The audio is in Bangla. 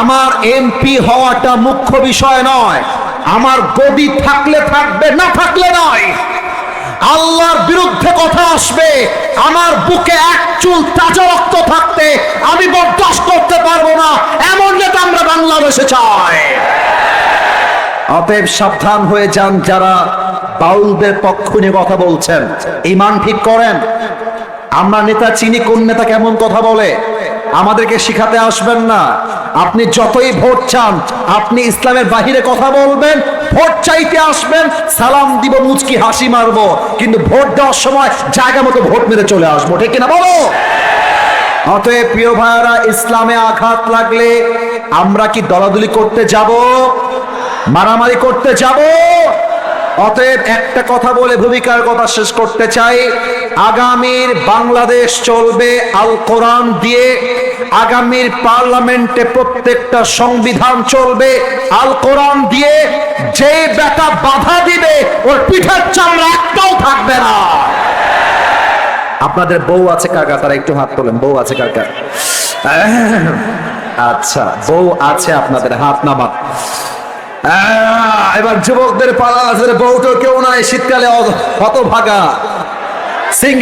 আমার এমপি হওয়াটা মুখ্য বিষয় নয়। আমার গদি থাকলে থাকবে, না থাকলে নয়। আল্লাহর বিরুদ্ধে কথা আসবে, আমার বুকে এক চুল তাজা রক্ত থাকতে আমি বরদাস্ত করতে পারব না। এমন নেতা আমরা বাংলাদেশে চাই। অতএব সাবধান হয়ে যান যারা বাউলদের পক্ষ নিয়ে কথা বলছেন। ইমান ঠিক করেন। আমরা নেতা চিনি, কোন নেতা কেমন কথা বলে? আমাদেরকে শিখাতে আসবেন না। আপনি যতই ভোট চান, আপনি ইসলামের বাহিরে কথা বলবেন, ভোট চাইতে আসবেন, সালাম দিব, মুচকি হাসি মারবো। কিন্তু ভোট দেওয়ার সময় জায়গা মতো ভোট মেরে চলে আসব, ঠিক কিনা বলো? অতএব প্রিয় ভাইয়ারা, ইসলামে আঘাত লাগলে আমরা কি দলাদলি করতে যাব? মারামারি করতে যাব? অতএব একটা কথা বলে ভূমিকার কথা শেষ করতে চাই। আগামীর বাংলাদেশ চলবে আল কোরআন দিয়ে। আগামীর পার্লামেন্টে প্রত্যেকটা সংবিধান চলবে, আল কোরআন দিয়ে যে বেটা বাধা দিবে, ওর পিঠের চামড়া একটাও থাকবে না। আপনাদের বউ আছে কাকা তারা একটু হাত তোলেন। বউ আছে কাকা আচ্ছা বউ আছে আপনাদের হাত নামান এবার যুবকদের পালা আছে, বউটো কেউ নাই, শীতকালে হত ভাগা সিঙ্গেল